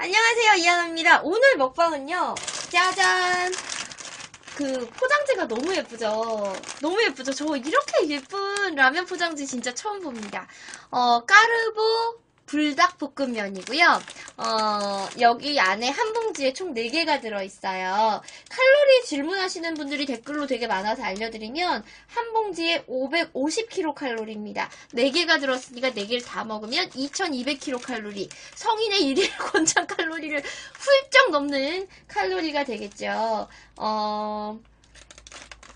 안녕하세요 이하나입니다. 오늘 먹방은요 짜잔! 그 포장지가 너무 예쁘죠? 너무 예쁘죠? 저 이렇게 예쁜 라면 포장지 진짜 처음 봅니다. 어 까르보 불닭볶음면이고요. 어, 여기 안에 한 봉지에 총 4개가 들어있어요. 칼로리 질문하시는 분들이 댓글로 되게 많아서 알려드리면 한 봉지에 550kcal입니다. 4개가 들었으니까 4개를 다 먹으면 2200kcal. 성인의 일일 권장 칼로리를 훌쩍 넘는 칼로리가 되겠죠. 어...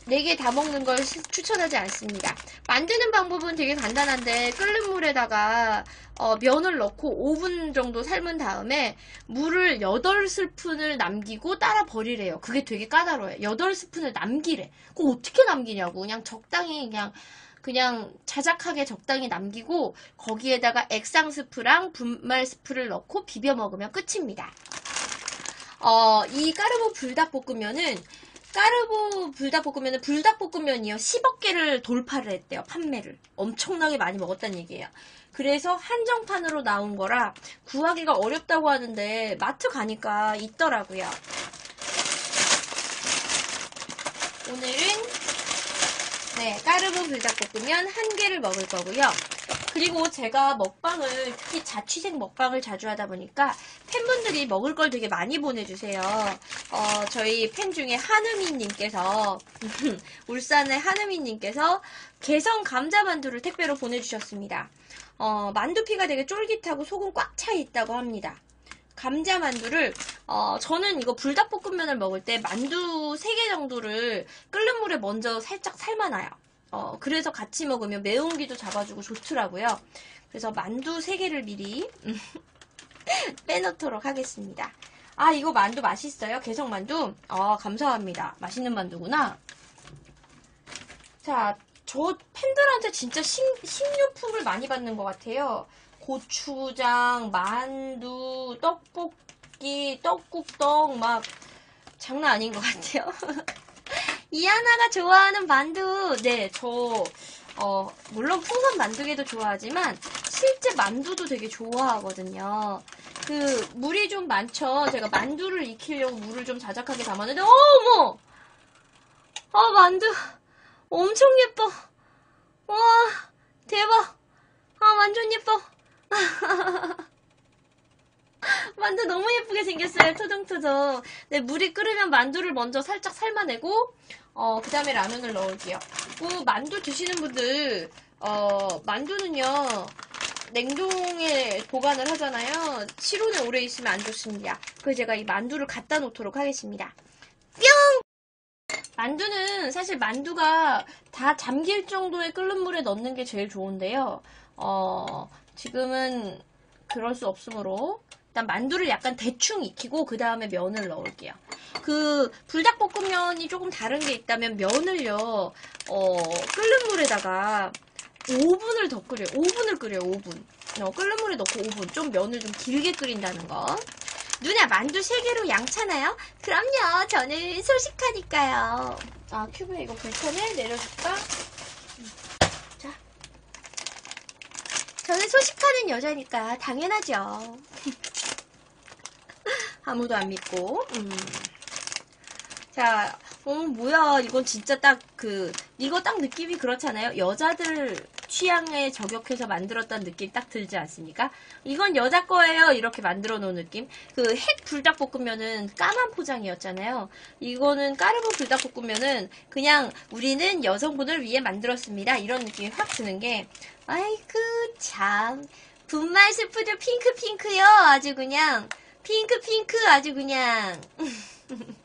4개 다 먹는 걸 추천하지 않습니다. 만드는 방법은 되게 간단한데 끓는 물에다가 어, 면을 넣고 5분 정도 삶은 다음에 물을 8스푼을 남기고 따라 버리래요. 그게 되게 까다로워요. 8스푼을 남기래. 그거 어떻게 남기냐고. 그냥 적당히 그냥 그냥 자작하게 적당히 남기고 거기에다가 액상 스프랑 분말 스프를 넣고 비벼 먹으면 끝입니다. 어, 이 까르보 불닭볶음면은 까르보 불닭볶음면은 불닭볶음면이요 10억 개를 돌파를 했대요 판매를 엄청나게 많이 먹었다는 얘기예요 그래서 한정판으로 나온 거라 구하기가 어렵다고 하는데 마트 가니까 있더라고요. 오늘은 네 까르보 불닭볶음면 한 개를 먹을 거고요. 그리고 제가 먹방을 특히 자취생 먹방을 자주 하다 보니까 팬분들이 먹을 걸 되게 많이 보내주세요. 어, 저희 팬 중에 한우미님께서 울산의 한우미님께서 개성 감자 만두를 택배로 보내주셨습니다. 어, 만두피가 되게 쫄깃하고 속은 꽉차 있다고 합니다. 감자 만두를 어, 저는 이거 불닭볶음면을 먹을 때 만두 3개 정도를 끓는 물에 먼저 살짝 삶아놔요. 어, 그래서 같이 먹으면 매운기도 잡아주고 좋더라고요. 그래서 만두 3개를 미리 빼놓도록 하겠습니다. 아 이거 만두 맛있어요? 개성 만두? 아 감사합니다. 맛있는 만두구나. 자 저 팬들한테 진짜 식, 식료품을 많이 받는 것 같아요. 고추장, 만두, 떡볶이, 떡국떡 막 장난 아닌 것 같아요. 이하나가 좋아하는 만두. 네, 저 어, 물론 풍선 만두개도 좋아하지만 실제 만두도 되게 좋아하거든요. 그 물이 좀 많죠. 제가 만두를 익히려고 물을 좀 자작하게 담았는데 어머! 아 만두 엄청 예뻐. 와 대박. 아 완전 예뻐. 만두 너무 예쁘게 생겼어요. 토종토종. 네, 물이 끓으면 만두를 먼저 살짝 삶아내고 어, 그 다음에 라면을 넣을게요. 그 만두 드시는 분들 어, 만두는요 냉동에 보관을 하잖아요. 7호는 오래 있으면 안 좋습니다. 그래서 제가 이 만두를 갖다 놓도록 하겠습니다. 뿅! 만두는 사실 만두가 다 잠길 정도의 끓는 물에 넣는 게 제일 좋은데요. 어, 지금은 그럴 수 없으므로 일단 만두를 약간 대충 익히고 그 다음에 면을 넣을게요. 그 불닭볶음면이 조금 다른 게 있다면 면을요 어, 끓는 물에다가 5분을 더 끓여요. 5분을 끓여요. 5분. 어, 끓는 물에 넣고 5분. 좀 면을 좀 길게 끓인다는 거. 누나 만두 3개로 양차나요? 그럼요. 저는 소식하니까요. 아 큐브에 이거 불편해? 내려줄까? 자. 저는 소식하는 여자니까 당연하죠. 아무도 안 믿고. 음. 자, 어, 뭐야. 이건 진짜 딱 그, 이거 딱 느낌이 그렇잖아요. 여자들 취향에 저격해서 만들었다는 느낌 딱 들지 않습니까? 이건 여자 거예요. 이렇게 만들어 놓은 느낌. 그 핵 불닭볶음면은 까만 포장이었잖아요. 이거는 까르보 불닭볶음면은 그냥 우리는 여성분을 위해 만들었습니다. 이런 느낌이 확 드는 게, 아이고, 참. 분말 스프도 핑크핑크요. 아주 그냥. 핑크핑크 아주 그냥.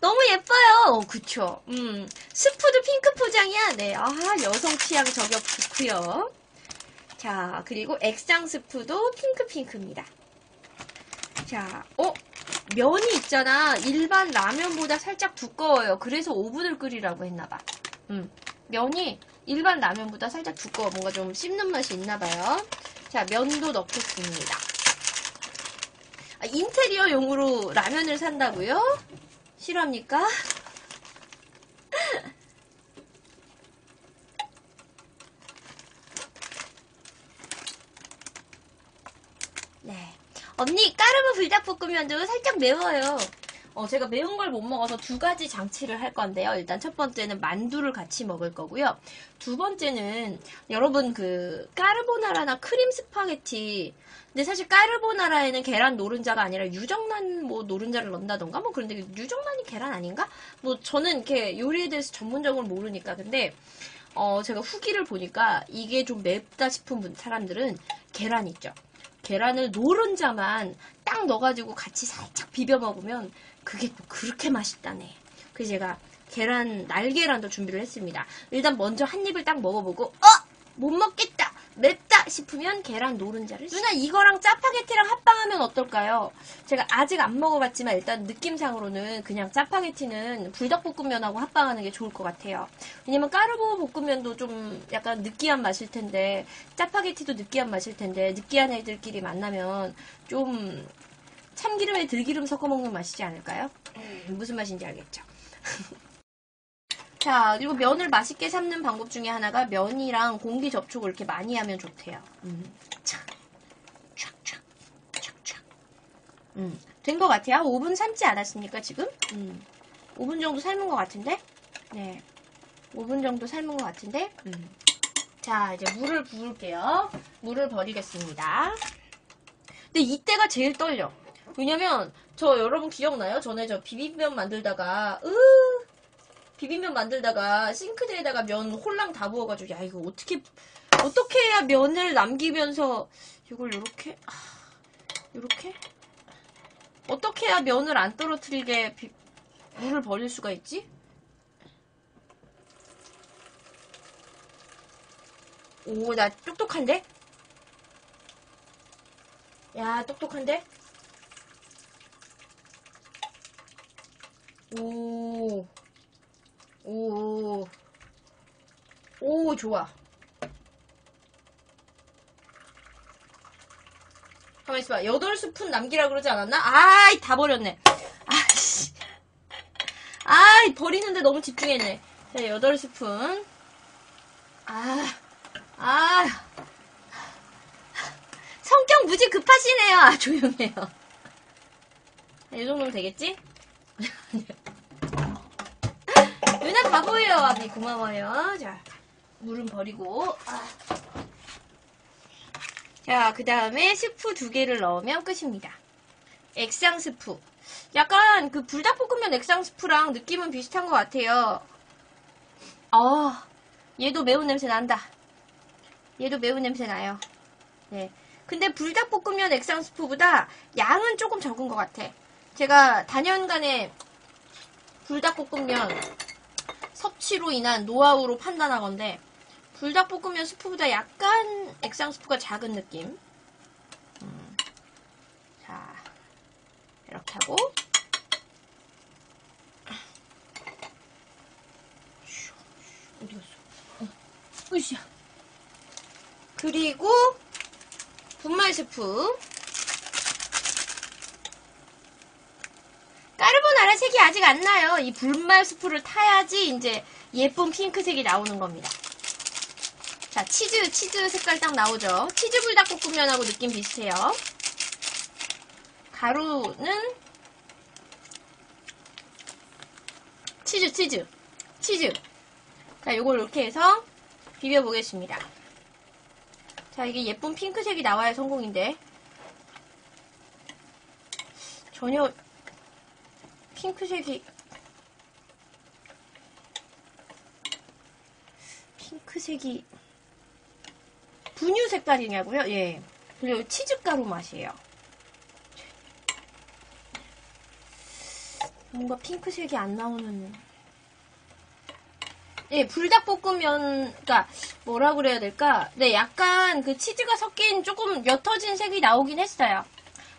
너무 예뻐요. 어, 그쵸. 음. 스프도 핑크 포장이야. 네. 아, 여성 취향 저격 좋고요 자, 그리고 액상 스프도 핑크핑크입니다. 자, 어? 면이 있잖아. 일반 라면보다 살짝 두꺼워요. 그래서 오븐을 끓이라고 했나봐. 음. 면이 일반 라면보다 살짝 두꺼워. 뭔가 좀 씹는 맛이 있나봐요. 자, 면도 넣겠습니다. 아, 인테리어용으로 라면을 산다고요? 싫어합니까? 네. 언니, 까르보 불닭볶음면도 살짝 매워요. 어, 제가 매운 걸 못 먹어서 두 가지 장치를 할 건데요. 일단 첫 번째는 만두를 같이 먹을 거고요. 두 번째는 여러분 그 까르보나라나 크림 스파게티 근데 사실 까르보나라에는 계란 노른자가 아니라 유정란 뭐 노른자를 넣는다던가 뭐 그런데 유정란이 계란 아닌가? 뭐 저는 이렇게 요리에 대해서 전문적으로 모르니까 근데 어 제가 후기를 보니까 이게 좀 맵다 싶은 분 사람들은 계란 있죠. 계란을 노른자만 딱 넣어가지고 같이 살짝 비벼 먹으면 그게 또 그렇게 맛있다네. 그래서 제가 계란 날계란도 준비를 했습니다. 일단 먼저 한 입을 딱 먹어보고 어! 못 먹겠다! 맵다! 싶으면 계란 노른자를 누나 이거랑 짜파게티랑 합방하면 어떨까요? 제가 아직 안 먹어봤지만 일단 느낌상으로는 그냥 짜파게티는 불닭볶음면하고 합방하는 게 좋을 것 같아요. 왜냐면 까르보 볶음면도 좀 약간 느끼한 맛일 텐데 짜파게티도 느끼한 맛일 텐데 느끼한 애들끼리 만나면 좀 참기름에 들기름 섞어 먹는 맛이지 않을까요? 무슨 맛인지 알겠죠? 자, 그리고 면을 맛있게 삶는 방법 중에 하나가 면이랑 공기 접촉을 이렇게 많이 하면 좋대요. 음, 착, 촥, 촥, 촥, 촥. 음, 된 것 같아요. 5분 삶지 않았습니까, 지금? 음, 5분 정도 삶은 것 같은데? 네. 5분 정도 삶은 것 같은데? 음. 자, 이제 물을 부을게요. 물을 버리겠습니다. 근데 이때가 제일 떨려. 왜냐면, 저 여러분 기억나요? 전에 저 비빔면 만들다가, 으 비빔면 만들다가 싱크대에다가 면 홀랑 다 부어가지고 야 이거 어떻게 어떻게 해야 면을 남기면서 이걸 요렇게 아, 요렇게 어떻게 해야 면을 안 떨어뜨리게 비- 물을 버릴 수가 있지? 오 나 똑똑한데? 야 똑똑한데? 오 오, 오, 좋아. 가만히 있어봐. 8스푼 남기라 그러지 않았나? 아이, 다 버렸네. 아이씨. 아이, 버리는데 너무 집중했네. 자, 8스푼. 아, 아. 성격 무지 급하시네요. 아, 조용해요. 이 정도면 되겠지? 누나 바보예요. 언니 고마워요. 자, 물은 버리고. 아. 자, 그 다음에 스프 두 개를 넣으면 끝입니다. 액상 스프. 약간 그 불닭볶음면 액상 스프랑 느낌은 비슷한 것 같아요. 어, 얘도 매운 냄새 난다. 얘도 매운 냄새 나요. 네. 근데 불닭볶음면 액상 스프보다 양은 조금 적은 것 같아. 제가 단연간에 불닭볶음면 섭취로 인한 노하우로 판단하건데 불닭볶음면 스프보다 약간 액상 스프가 작은 느낌. 음. 자, 이렇게 하고 어디 갔어? 어, 으쌰. 그리고 분말 스프. 까르보나라 색이 아직 안 나요. 이 분말 스프를 타야지 이제 예쁜 핑크색이 나오는 겁니다. 자, 치즈, 치즈 색깔 딱 나오죠? 치즈 불닭볶음면하고 느낌 비슷해요. 가루는 치즈, 치즈, 치즈. 자, 요걸 이렇게 해서 비벼보겠습니다. 자, 이게 예쁜 핑크색이 나와야 성공인데. 전혀 핑크색이 핑크색이 분유 색깔이냐고요? 예. 그리고 치즈가루 맛이에요. 뭔가 핑크색이 안 나오는 예, 불닭볶음면, 그니까, 뭐라 그래야 될까? 네, 약간 그 치즈가 섞인 조금 옅어진 색이 나오긴 했어요.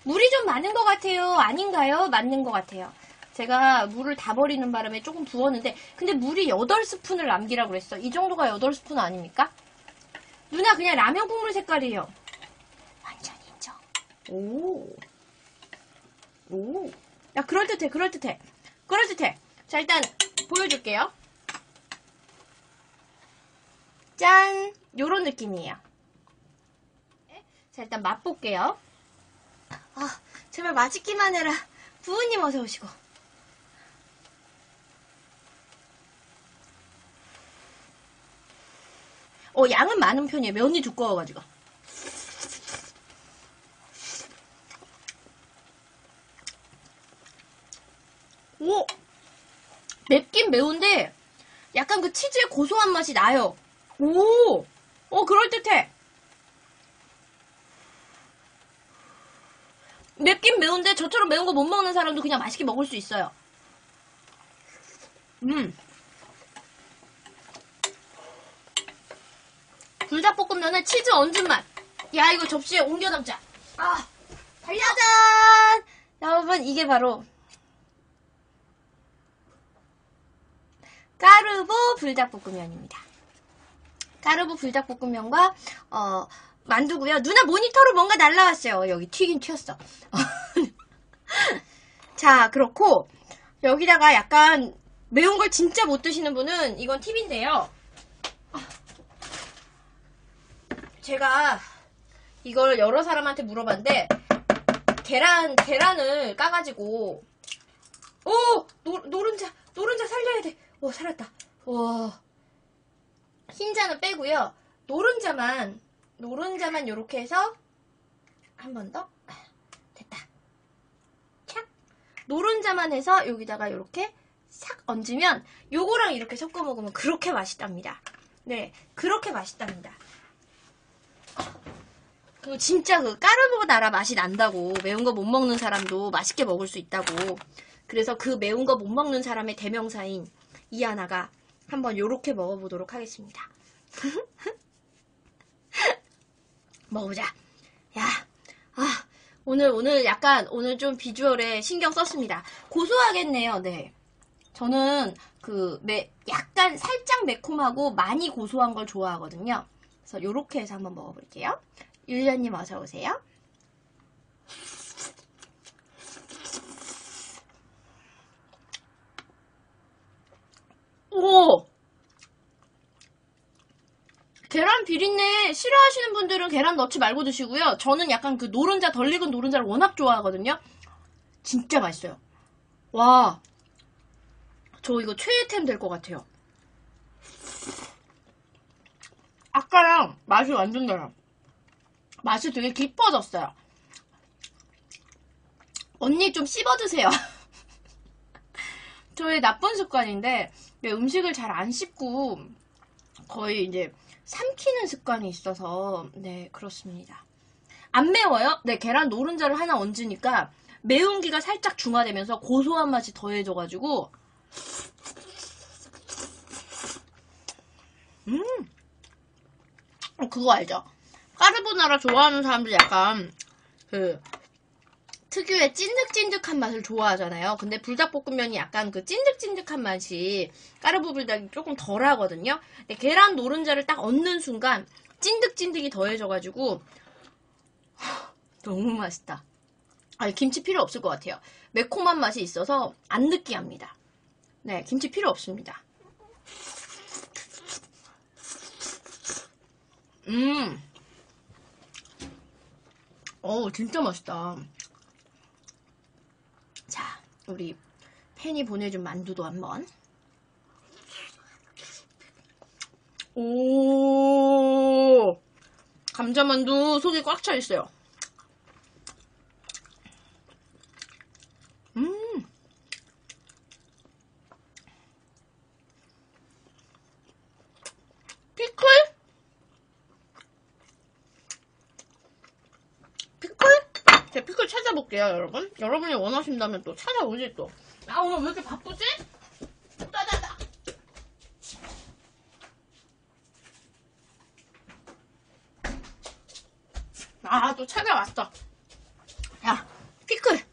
물이 좀 많은 것 같아요. 아닌가요? 맞는 것 같아요. 제가 물을 다 버리는 바람에 조금 부었는데, 근데 물이 8스푼을 남기라고 그랬어. 이 정도가 8스푼 아닙니까? 누나, 그냥 라면 국물 색깔이에요. 완전 인정. 오. 오. 야, 그럴듯해, 그럴듯해. 그럴듯해. 자, 일단, 보여줄게요. 짠! 요런 느낌이에요. 자, 일단 맛볼게요. 아, 제발 맛있기만 해라. 부모님 어서 오시고. 어, 양은 많은 편이에요. 면이 두꺼워가지고. 오! 맵긴 매운데, 약간 그 치즈의 고소한 맛이 나요. 오! 어, 그럴듯해. 맵긴 매운데 저처럼 매운 거 못 먹는 사람도 그냥 맛있게 먹을 수 있어요. 음. 불닭볶음면은 치즈 얹은 맛. 야, 이거 접시에 옮겨 담자. 아, 달려짠! 여러분, 이게 바로 까르보 불닭볶음면입니다. 까르보 불닭볶음면과 어, 만두고요. 누나 모니터로 뭔가 날라왔어요. 여기 튀긴 튀었어. 자, 그렇고 여기다가 약간 매운 걸 진짜 못 드시는 분은 이건 팁인데요. 제가 이걸 여러 사람한테 물어봤는데 계란 계란을 까가지고 오 노, 노른자 노른자 살려야 돼. 오 살았다. 와 흰자는 빼고요. 노른자만 노른자만 이렇게 해서 한 번 더. 됐다. 착. 노른자만 해서 여기다가 이렇게 싹 얹으면 요거랑 이렇게 섞어 먹으면 그렇게 맛있답니다. 네, 그렇게 맛있답니다. 그 진짜 그 까르보 나라 맛이 난다고 매운 거 못 먹는 사람도 맛있게 먹을 수 있다고. 그래서 그 매운 거 못 먹는 사람의 대명사인 이하나가 한번 요렇게 먹어보도록 하겠습니다. 먹어보자. 야, 아, 오늘, 오늘 약간, 오늘 좀 비주얼에 신경 썼습니다. 고소하겠네요, 네. 저는 그, 매, 약간 살짝 매콤하고 많이 고소한 걸 좋아하거든요. 그래서 요렇게 해서 한번 먹어볼게요. 율련님 어서 오세요. 오! 계란 비린내 싫어하시는 분들은 계란 넣지 말고 드시고요. 저는 약간 그 노른자 덜 익은 노른자를 워낙 좋아하거든요. 진짜 맛있어요. 와, 저 이거 최애템 될 것 같아요. 아까랑 맛이 완전 달라. 맛이 되게 깊어졌어요. 언니 좀 씹어 드세요. 저의 나쁜 습관인데 왜 음식을 잘 안 씹고 거의 이제 삼키는 습관이 있어서 네 그렇습니다. 안 매워요? 네 계란 노른자를 하나 얹으니까 매운기가 살짝 중화되면서 고소한 맛이 더해져가지고 음 어, 그거 알죠? 까르보나라 좋아하는 사람들 약간 그 특유의 찐득찐득한 맛을 좋아하잖아요. 근데 불닭볶음면이 약간 그 찐득찐득한 맛이 까르보 불닭이 조금 덜 하거든요. 근데 계란 노른자를 딱 얹는 순간 찐득찐득이 더해져가지고 하, 너무 맛있다. 아니, 김치 필요 없을 것 같아요. 매콤한 맛이 있어서 안 느끼합니다. 네, 김치 필요 없습니다. 음. 어우, 진짜 맛있다. 자, 우리 팬이 보내준 만두도 한번. 오, 감자만두 속이 꽉 차 있어요. 음. 피클? 피클? 제가 찾아볼게요, 여러분. 여러분이 원하신다면 또 찾아오지 또. 아, 오늘 왜 이렇게 바쁘지? 따다다. 아, 또 찾아왔어. 야, 피클.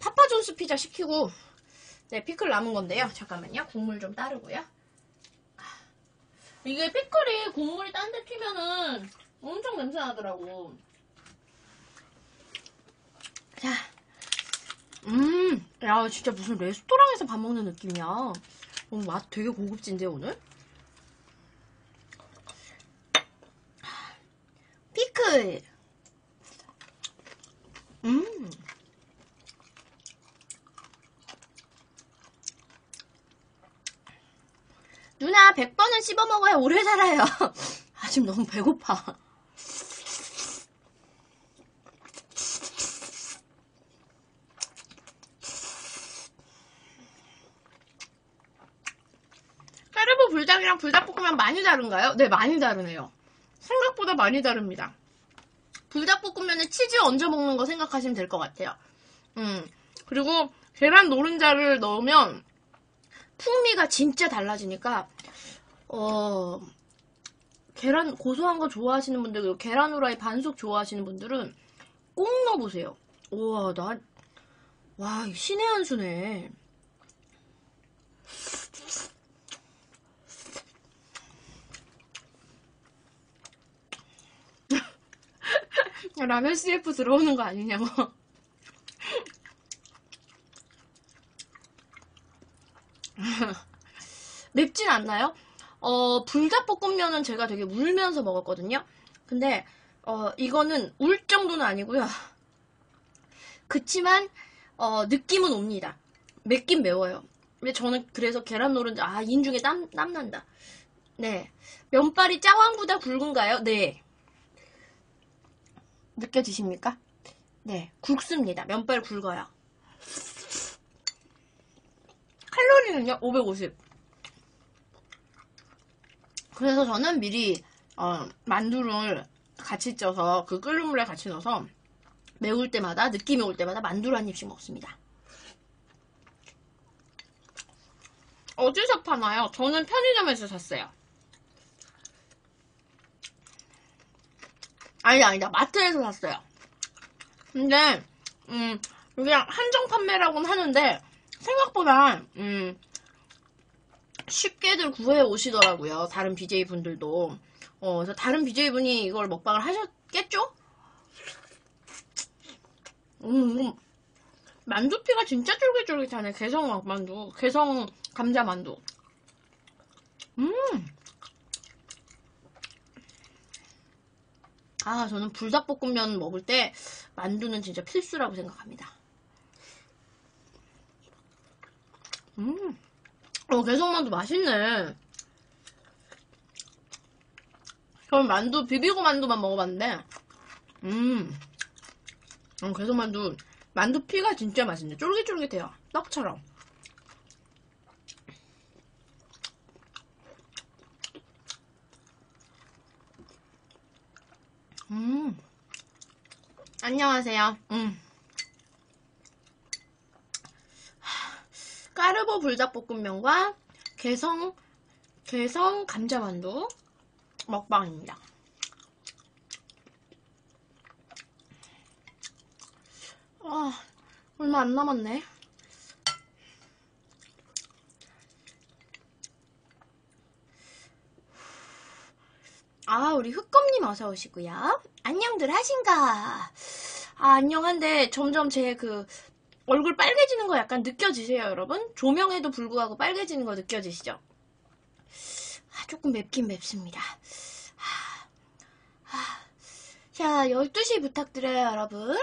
파파존스 피자 시키고, 네, 피클 남은 건데요. 잠깐만요. 국물 좀 따르고요. 이게 피클이 국물이 딴 데 튀면은 엄청 냄새 나더라고. 음, 야, 진짜 무슨 레스토랑에서 밥 먹는 느낌이야. 오늘 맛 되게 고급진데, 오늘? 피클. 음. 누나 100번은 씹어 먹어야 오래 살아요. 아, 지금 너무 배고파. 불닭이랑 불닭볶음면 많이 다른가요? 네, 많이 다르네요. 생각보다 많이 다릅니다. 불닭볶음면에 치즈 얹어 먹는 거 생각하시면 될 것 같아요. 음, 그리고 계란 노른자를 넣으면 풍미가 진짜 달라지니까, 어, 계란, 고소한 거 좋아하시는 분들, 그리고 계란 후라이 반숙 좋아하시는 분들은 꼭 넣어보세요. 우와, 나, 와, 신의 한 수네. 라면 CF 들어오는 거 아니냐고. 맵진 않나요? 어, 불닭볶음면은 제가 되게 울면서 먹었거든요. 근데, 어, 이거는 울 정도는 아니고요. 그치만, 어, 느낌은 옵니다. 맵긴 매워요. 근데 저는 그래서 계란 노른자, 아, 인중에 땀, 땀 난다. 네. 면발이 짜왕보다 굵은가요? 네. 느껴지십니까? 네, 굵습니다. 면발 굵어요. 칼로리는요? 550. 그래서 저는 미리 어, 만두를 같이 쪄서 그 끓는 물에 같이 넣어서 매울 때마다 느낌이 올 때마다 만두를 한 입씩 먹습니다. 어디서 파나요? 저는 편의점에서 샀어요. 아니, 아니다. 마트에서 샀어요. 근데, 음, 이게 한정 판매라고는 하는데, 생각보다, 음, 쉽게들 구해 오시더라고요. 다른 BJ 분들도. 어, 그래서 다른 BJ 분이 이걸 먹방을 하셨겠죠? 음, 음. 만두피가 진짜 쫄깃쫄깃하네. 개성 만두. 개성 감자 만두. 음. 아, 저는 불닭볶음면 먹을 때 만두는 진짜 필수라고 생각합니다. 음. 어, 개성만두 맛있네. 저는 만두, 비비고 만두만 먹어봤는데, 음. 어, 개성만두, 만두 피가 진짜 맛있네. 쫄깃쫄깃해요. 떡처럼. 음. 안녕하세요. 음. 까르보 불닭볶음면과 개성 개성 감자만두 먹방입니다. 아, 얼마 안 남았네. 아, 우리 흑검님 어서 오시고요. 안녕들 하신가? 아, 안녕한데 점점 제 그 얼굴 빨개지는 거 약간 느껴지세요, 여러분? 조명에도 불구하고 빨개지는 거 느껴지시죠? 아, 조금 맵긴 맵습니다. 아, 아. 자, 12시 부탁드려요, 여러분.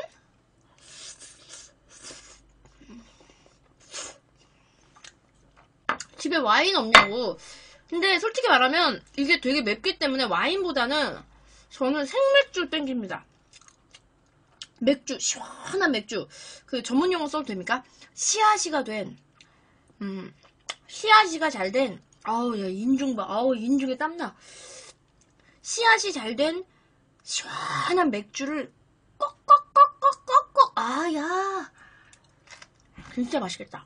집에 와인 없냐고. 근데 솔직히 말하면 이게 되게 맵기 때문에 와인보다는 저는 생맥주 땡깁니다. 맥주, 시원한 맥주. 그 전문 용어 써도 됩니까? 씨앗이가 된, 음, 씨앗이가 잘 된, 아우, 야, 인중 봐. 아우, 인중에 땀나. 씨앗이 잘 된 시원한 맥주를 꺽꺽꺽꺽꺽꺽. 아, 야. 진짜 맛있겠다.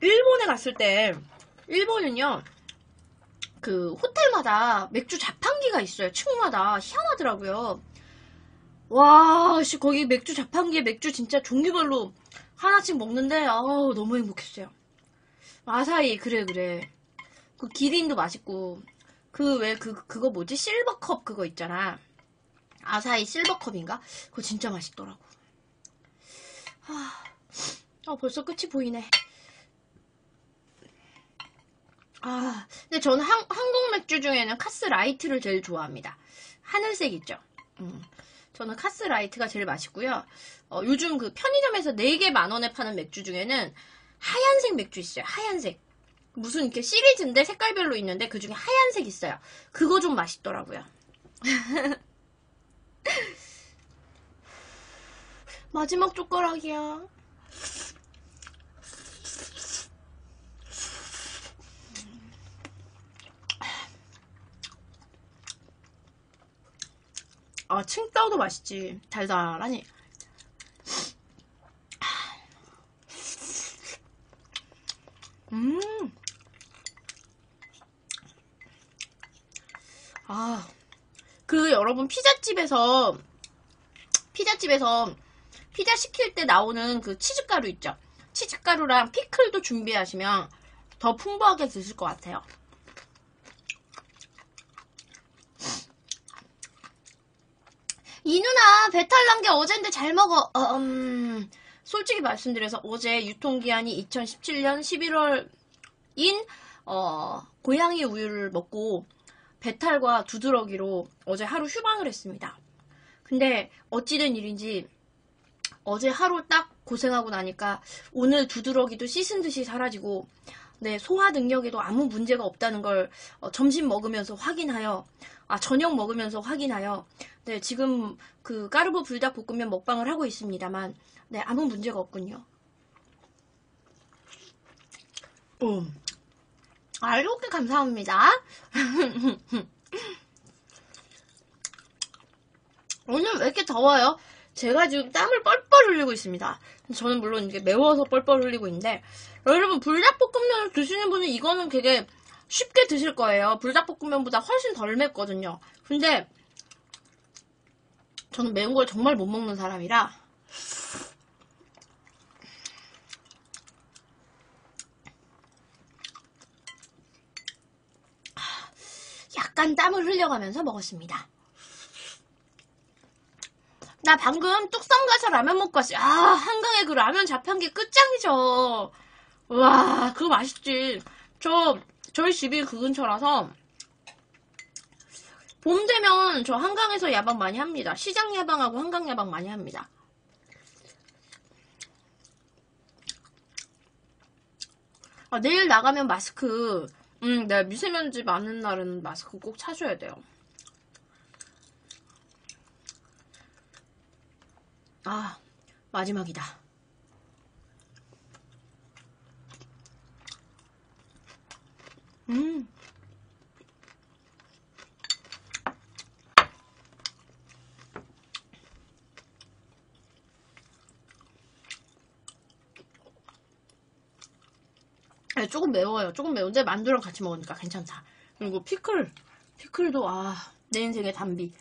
일본에 갔을 때, 일본은요, 그, 호텔마다 맥주 자판기가 있어요. 층마다. 희한하더라고요. 와, 씨, 거기 맥주 자판기에 맥주 진짜 종류별로 하나씩 먹는데, 아우, 너무 행복했어요. 아사히, 그래, 그래. 그 기린도 맛있고, 그, 왜, 그, 그거 뭐지? 실버컵 그거 있잖아. 아사히 실버컵인가? 그거 진짜 맛있더라고. 아, 아 벌써 끝이 보이네. 아, 근데 저는 한, 한국 맥주 중에는 카스 라이트를 제일 좋아합니다. 하늘색 있죠? 음. 저는 카스 라이트가 제일 맛있고요. 어, 요즘 그 편의점에서 4개 만원에 파는 맥주 중에는 하얀색 맥주 있어요. 하얀색. 무슨 이렇게 시리즈인데 색깔별로 있는데 그 중에 하얀색 있어요. 그거 좀 맛있더라고요. 마지막 젓가락이야. 아, 칭따오도 맛있지. 달달하니. 음. 아. 그 여러분 피자집에서 피자집에서 피자 시킬 때 나오는 그 치즈가루 있죠. 치즈가루랑 피클도 준비하시면 더 풍부하게 드실 것 같아요. 이 누나 배탈 난 게 어젠데 잘 먹어. 어, 음, 솔직히 말씀드려서 어제 유통기한이 2017년 11월인 어, 고양이 우유를 먹고 배탈과 두드러기로 어제 하루 휴방을 했습니다. 근데 어찌된 일인지 어제 하루 딱 고생하고 나니까 오늘 두드러기도 씻은 듯이 사라지고 네, 소화 능력에도 아무 문제가 없다는 걸 어, 점심 먹으면서 확인하여 아 저녁 먹으면서 확인하여 네, 지금 그 까르보 불닭 볶음면 먹방을 하고 있습니다만 네, 아무 문제가 없군요. 음. 아, 이렇게 감사합니다. 오늘 왜 이렇게 더워요? 제가 지금 땀을 뻘뻘 흘리고 있습니다. 저는 물론 이게 매워서 뻘뻘 흘리고 있는데 여러분 불닭볶음면을 드시는 분은 이거는 되게 쉽게 드실 거예요. 불닭볶음면보다 훨씬 덜 맵거든요. 근데 저는 매운 걸 정말 못 먹는 사람이라 약간 땀을 흘려가면서 먹었습니다. 나 방금 뚝섬 가서 라면 먹고 왔어요. 아, 한강에 그 라면 자판기 끝장이죠. 와, 그거 맛있지. 저, 저희 집이 그 근처라서, 봄 되면 저 한강에서 야방 많이 합니다. 시장 야방하고 한강 야방 많이 합니다. 아, 내일 나가면 마스크, 음, 네, 미세먼지 많은 날은 마스크 꼭 차셔야 돼요. 아, 마지막이다. 음. 아, 매워요. 조금 매운데 만두랑 같이 먹으니까 괜찮다. 그리고 피클. 피클도, 아, 내 인생의 단비.